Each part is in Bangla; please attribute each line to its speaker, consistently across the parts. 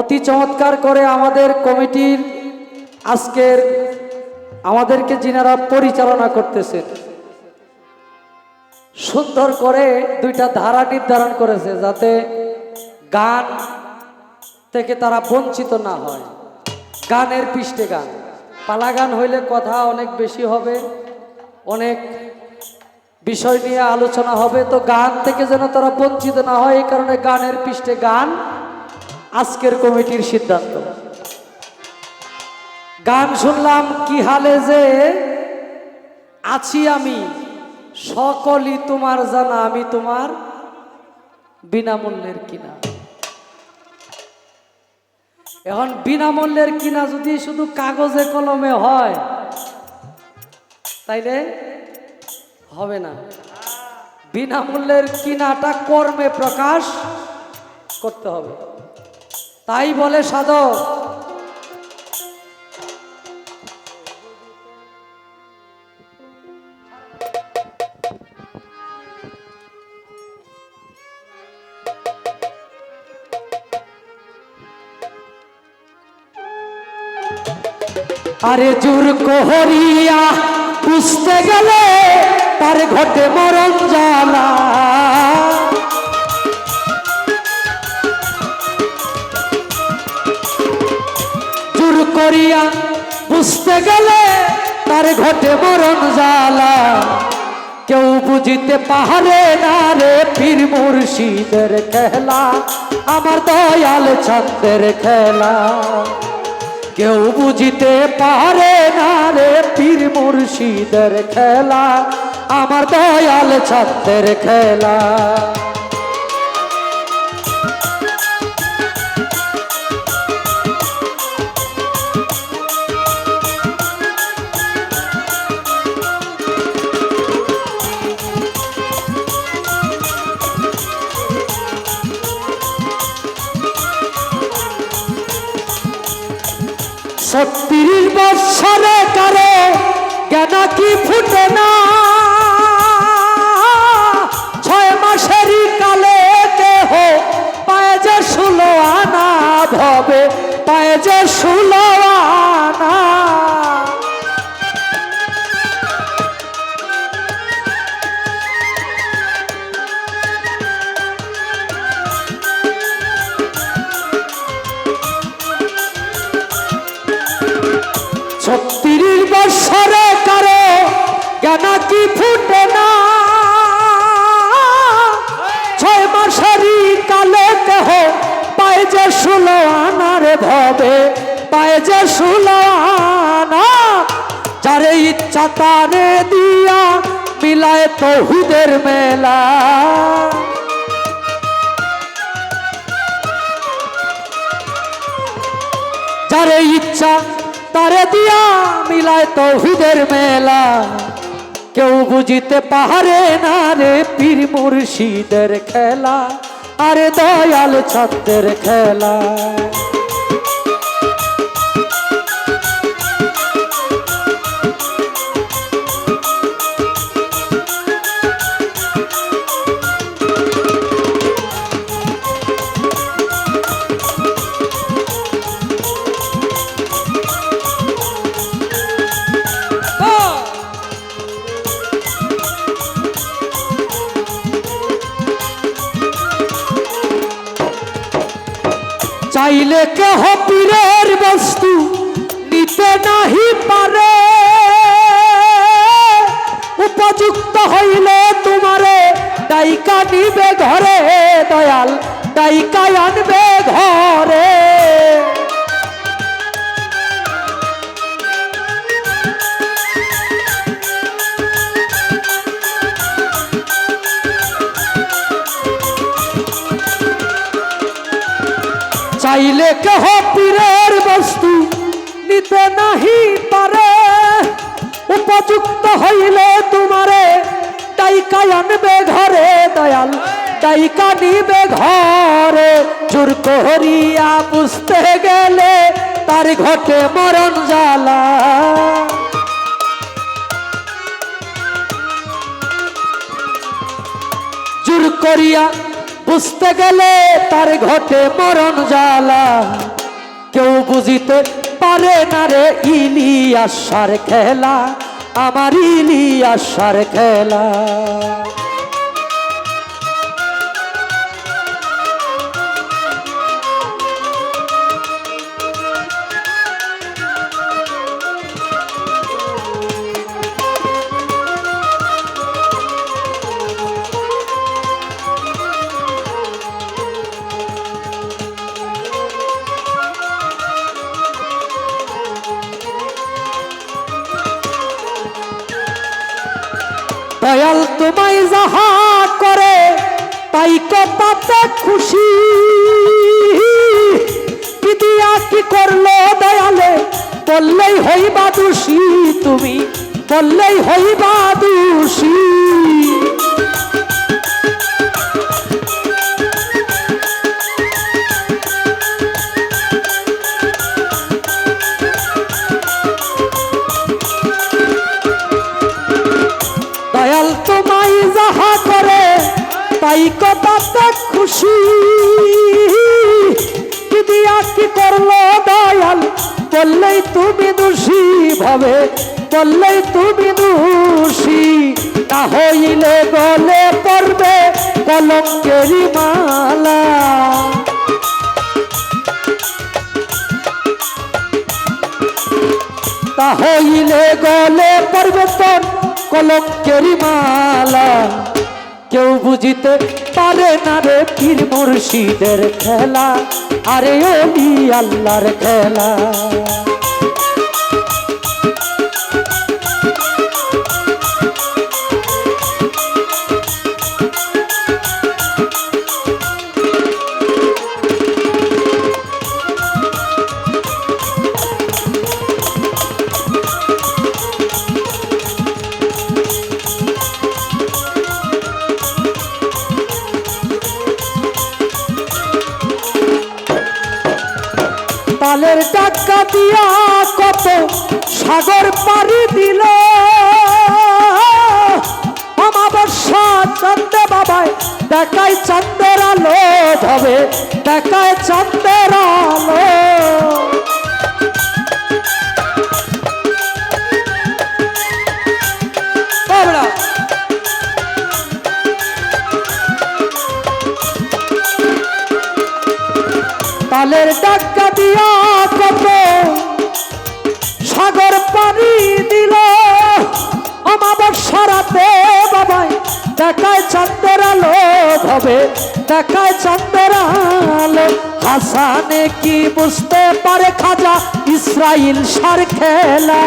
Speaker 1: অতি চমৎকার করে আমাদের কমিটির আজকের আমাদেরকে যিনারা পরিচালনা করতেছেন, সুন্দর করে দুইটা ধারা নির্ধারণ করেছে যাতে গান থেকে তারা বঞ্চিত না হয়। গানের পৃষ্ঠে গান। পালা গান হইলে কথা অনেক বেশি হবে, অনেক বিষয় নিয়ে আলোচনা হবে, তো গান থেকে যেন তারা বঞ্চিত না হয়, এই কারণে গানের পৃষ্ঠে গান আজকের কমিটির সিদ্ধান্ত। গান শুনলাম, কি হালে যে আছি আমি, সকলই তোমার জানা, আমি তোমার বিনামূল্যের কিনা। এখন বিনামূল্যের কিনা যদি শুধু কাগজে কলমে হয়, তাইলে হবে না। বিনামূল্যের কিনাটা কর্মে প্রকাশ করতে হবে। তাই বলে সাধক। আরে জোর কোহরিয়া বুঝতে গেলে তার ঘটে মরণ জ্বালা করিয়া বুঝতে গেলে তার ঘটে মরণ জ্বালা। কেউ বুঝিতে পাহাড়ে না রে পীর মুর্শিদের খেলা, আমার দয়াল ছন্দের খেলা। কেউ বুঝিতে পারে না রে পীর মুর্শিদের খেলা, আমার দয়াল ছন্দের খেলা। জ্ঞান কি ফুটে না? ছয় মাসেরই কালে দেহ পায়ে যে ষোলো আনা ভবে, পায়ে যে ষোলো আনা। কারও জ্ঞান কি ফুটে না? ছয় মাসেরই কালে দেহ, পায়ে যে ষোলো আনার ভবে, পায়ে যে আনা। যারে ইচ্ছা তারে দিয়া মিলায় তহুদের মেলা। যারে ইচ্ছা তারে দিয়া মিলায় তৌহিদের মেলা। কেউ বুঝিতে পাহারে না রে পীর মুর্শিদের খেলা আরে দয়াল ছাত্রের খেলা। কেহ পীরের বস্তু নিতে নাহি পারে। উপযুক্ত হইলে তোমারে ডাইকা নিবে ঘরে, দয়াল ডাইকা আনবে ঘরে। চাইলে কেহ পীরের বস্তু নিতে নাহি পারে। উপযুক্ত হইলে তোমারে ডাইকা আনবে ঘরে দয়াল ডাইকা নিবে ঘরে। জোর করিয়া বুঝতে গেলে তার ঘটে মরণ জ্বালা। জোর করিয়া বুঝতে গেলে তার ঘটে মরণ জ্বালা। কেউ বুঝিতে পারে না রে ইলিয়াসার খেলা, আমার ইলিয়াসার খেলা। দয়াল তোমায় যাহা করে, তাই কপাতে খুশি। কি দিয়া কি করল দয়ালে? বললেই হইবা দোষী তুমি, বললেই হইবা দোষী। বললেই তুমি দোষী ভাবে, বললেই তুমি দোষী। না হইলে গলে পড়বে কলঙ্কেরি মালা। তা হইলে গলে পরিবর্তন কলঙ্কেরি মালা। কেউ বুঝিতে পারে না রে পীর মুর্শিদের খেলা। আরে ওলি আল্লাহর খেলা। দেখায় চন্দের আলো ধবে দেখায় চন্দের আলো। তালের ডাক্কা দিয়া কত সাগর পানি দেখায় চান্দের আলো হবে দেখায় চান্দের আলো হাসানে কি বুঝতে পারে খাজা ইসরাইল সার খেলা?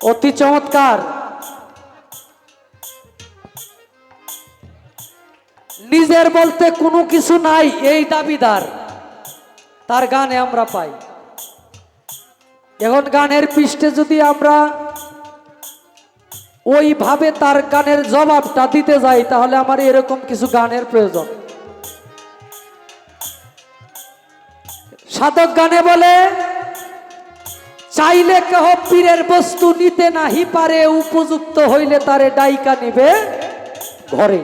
Speaker 1: অতি চমৎকার। নিজের বলতে কোনো কিছু নাই, এই দাবিদার। তার গানে আমরা পাই। এখন গানের পৃষ্ঠে যদি আমরা ওইভাবে তার গানের জবাবটা দিতে যাই, তাহলে আমার এরকম কিছু গানের প্রয়োজন। সাধক গানে বলে, চাইলে কেহ পীরের বস্তু নিতে নাহি পারে, উপযুক্ত হইলে তারে ডাইকা নিবে ঘরে।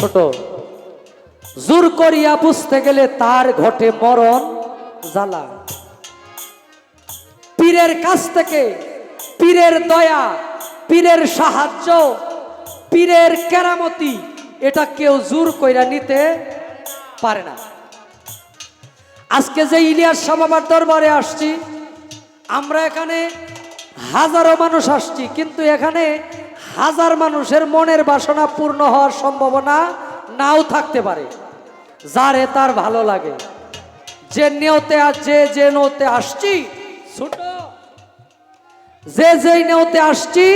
Speaker 1: ছোট। জোর করিয়া বুঝতে গেলে তার ঘটে মরণ জ্বালা। পীরের কাছ থেকে পীরের দয়া, পীরের সাহায্য, পীরের কেরামতি, এটা কেউ জোর কইরা নিতে পারে না। আজকে যে ইলিয়াস সাবাবার দরবারে আসছি, আমরা এখানে হাজারো মানুষ আসছি, কিন্তু এখানে হাজার মানুষের মনের বাসনা পূর্ণ হওয়ার সম্ভাবনা নাও থাকতে পারে। যারে তার ভালো লাগে। যে নেওতে যে যে নৌতে আসছি, ছোট। যে যেই নেওতে আসছি,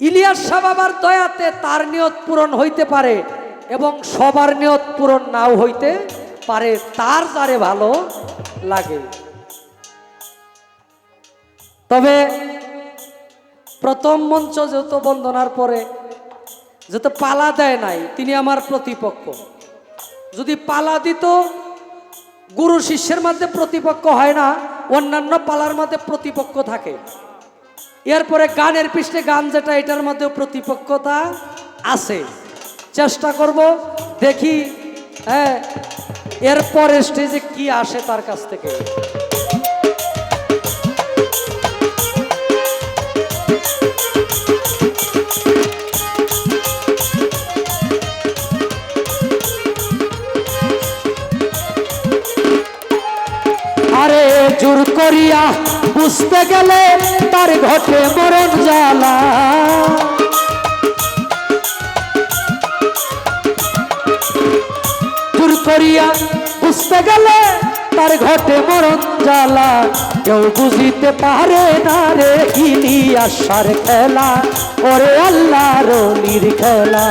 Speaker 1: ইলিয়াস সাবাবার দয়াতে তার নিয়ত পূরণ হইতে পারে এবং সবার নিয়ত পূরণ নাও হইতে পারে, তার যারে ভালো লাগে। তবে প্রথম মঞ্চ যেহেতু বন্দনার পরে, যেহেতু পালা দেয় নাই, তিনি আমার প্রতিপক্ষ। যদি পালা দিত, গুরু শিষ্যের মধ্যে প্রতিপক্ষ হয় না, অন্যান্য পালার মধ্যে প্রতিপক্ষ থাকে। এরপরে গানের পৃষ্ঠে গান যেটা, এটার মধ্যেও প্রতিপক্ষতা আছে। চেষ্টা করব, দেখি হ্যাঁ এরপরে স্টেজে কি আসে তার কাছ থেকে। জোর করিয়া বুঝতে গেলে তার ঘটে মরণ জ্বালা। জোর করিয়া বুঝতে গেলে তার ঘটে মরণ জ্বালা। কেউ বুঝিতে পারে না রে ইনি আশার খেলা, ওরে আল্লাহর নির খেলা।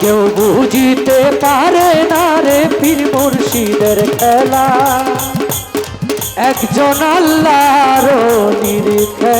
Speaker 1: কেউ বুঝিতে পারে না রে পীর মুর্শিদের খেলা। একজন আল্লাহর নিরিখে